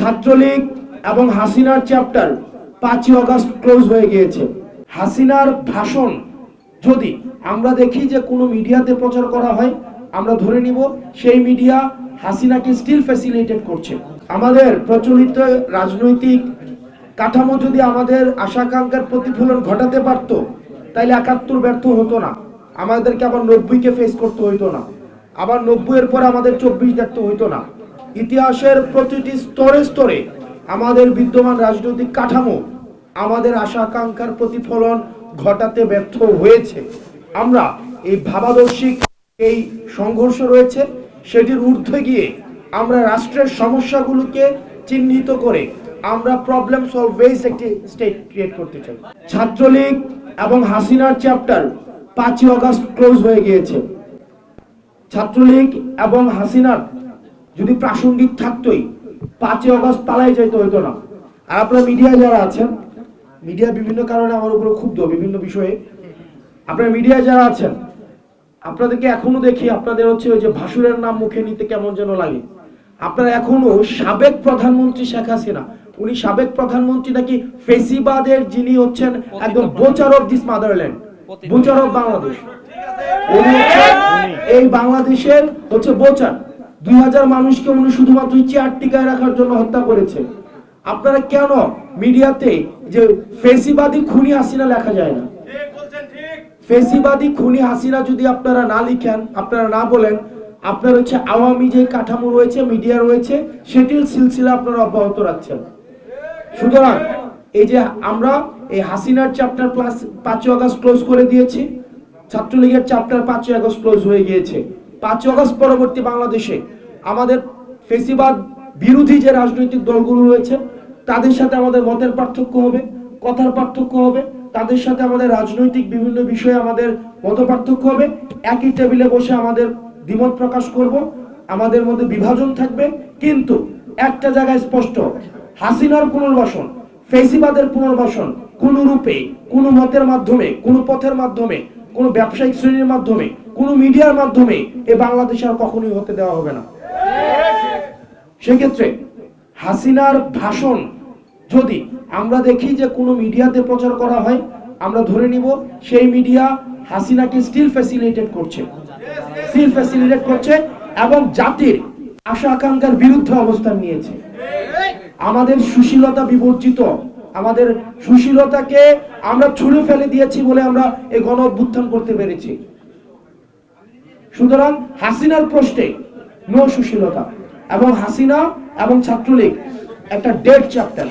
ছাত্রলীগ এবং হাসিনার চ্যাপ্টার পাঁচই অগস্ট ক্লোজ হয়ে গিয়েছে। হাসিনার ভাষণ, যদি আমরা দেখি যে কোনো মিডিয়াতে প্রচার করা হয়, আমরা ধরে নিব সেই মিডিয়া হাসিনাকে স্টিল ফ্যাসিলিটেট করছে। আমাদের প্রচলিত রাজনৈতিক কাঠামো যদি আমাদের আশাকাঙ্ক্ষার প্রতিফলন ঘটাতে পারতো তাহলে একাত্তর ব্যর্থ হতো না। আমাদেরকে আবার নব্বইকে ফেস করতে হইতো না। আবার নব্বইয়ের পর আমাদের চব্বিশ দেখতে হইতো না। ইতিহাসের প্রতিটি স্তরে স্তরে আমাদের বিদ্যমান রাজনৈতিক কাঠামো, আমাদের আশা আকাঙ্ক্ষার প্রতিফলন ঘটাতে ব্যর্থ হয়েছে। আমরা এই ভাবাদর্শিক এই সংঘর্ষ রয়েছে, সেটির ঊর্ধ্বে গিয়ে আমরা রাষ্ট্রের সমস্যাগুলোকে চিহ্নিত করে আমরা প্রবলেম সলভ ওয়েজ একটি স্টেট ক্রিয়েট করতে চাই। ছাত্রলীগ এবং হাসিনার চ্যাপ্টার পাঁচই অগস্ট ক্লোজ হয়ে গিয়েছে। ছাত্রলীগ এবং হাসিনার যদি প্রাসঙ্গিক থাকতোই, পাঁচই অগস্ট পালাই যাইতে হইতো না। আর আপনারা মিডিয়া যারা আছেন, মিডিয়া বিভিন্ন কারণে আমার উপরে ক্ষুব্ধ, বিভিন্ন বিষয়ে। আপনারা মিডিয়া যারা আছেন, আপনাদেরকে এখনও দেখি, আপনাদের হচ্ছে ওই যে ভাসুরের নাম মুখে নিতে কেমন যেন লাগে। আপনারা এখনও সাবেক প্রধানমন্ত্রী শেখ হাসিনা, উনি সাবেক প্রধানমন্ত্রী নাকি ফেসিবাদের যিনি হচ্ছেন একদম butcher of this motherland, butcher of Bangladesh. এই বাংলাদেশের হচ্ছে বোচার। দুই হাজার মানুষকে উনি শুধুমাত্র চেয়ার টিকায় রাখার জন্য হত্যা করেছে। আপনারা কেন মিডিয়াতে যে ফেসিবাদী খুনি হাসিনা লেখা যায় না? ফেসিবাদী খুনি হাসিনা যদি আপনারা না লিখেন, আপনারা না বলেন, আপনার হচ্ছে আওয়ামী যে কাঠামো রয়েছে, মিডিয়া রয়েছে, সেটির সিলসিলা আপনারা অব্যাহত রাখছেন। সুতরাং এই যে আমরা এই হাসিনার চ্যাপ্টার প্লাস পাঁচই আগস্ট ক্লোজ করে দিয়েছি, ছাত্রলীগের চ্যাপ্টার পাঁচই আগস্ট ক্লোজ হয়ে গিয়েছে। পাঁচই অগস্ট পরবর্তী বাংলাদেশে আমাদের ফেসিবাদ বিরোধী যে রাজনৈতিক দলগুলো রয়েছে, তাদের সাথে আমাদের মতের পার্থক্য হবে, কথার পার্থক্য হবে, তাদের সাথে আমাদের রাজনৈতিক বিভিন্ন বিষয়ে আমাদের মত পার্থক্য হবে। একই টেবিলে বসে আমাদের দ্বিমত প্রকাশ করব, আমাদের মধ্যে বিভাজন থাকবে। কিন্তু একটা জায়গায় স্পষ্ট, হাসিনার পুনর্বাসন, ফেসিবাদের পুনর্বাসন কোন রূপে, কোন মতের মাধ্যমে, কোন পথের মাধ্যমে, কোন ব্যবসায়িক শ্রেণির মাধ্যমে কোন মিডিয়ার মাধ্যমে এ বাংলাদেশে আর কখনোই হতে দেওয়া হবে না। সেক্ষেত্রে হাসিনার ভাষণ যদি আমরা দেখি যে কোনো মিডিয়াতে প্রচার করা হয়, আমরা ধরে নিব সেই মিডিয়া হাসিনাকে স্টিল ফ্যাসিলিটেট করছে। স্টিল ফ্যাসিলিটেট করছে এবং জাতির আশা আকাঙ্ক্ষার বিরুদ্ধে অবস্থান নিয়েছে। আমাদের সুশীলতা বিবর্জিত, আমাদের সুশীলতাকে আমরা ছুঁড়ে ফেলে দিয়েছি বলে আমরা এই গণ অভ্যুত্থান করতে পেরেছি। সুতরাং হাসিনার প্রশ্নে নো সুশীলতা এবং হাসিনা এবং ছাত্রলীগ একটা ডেড চ্যাপ্টার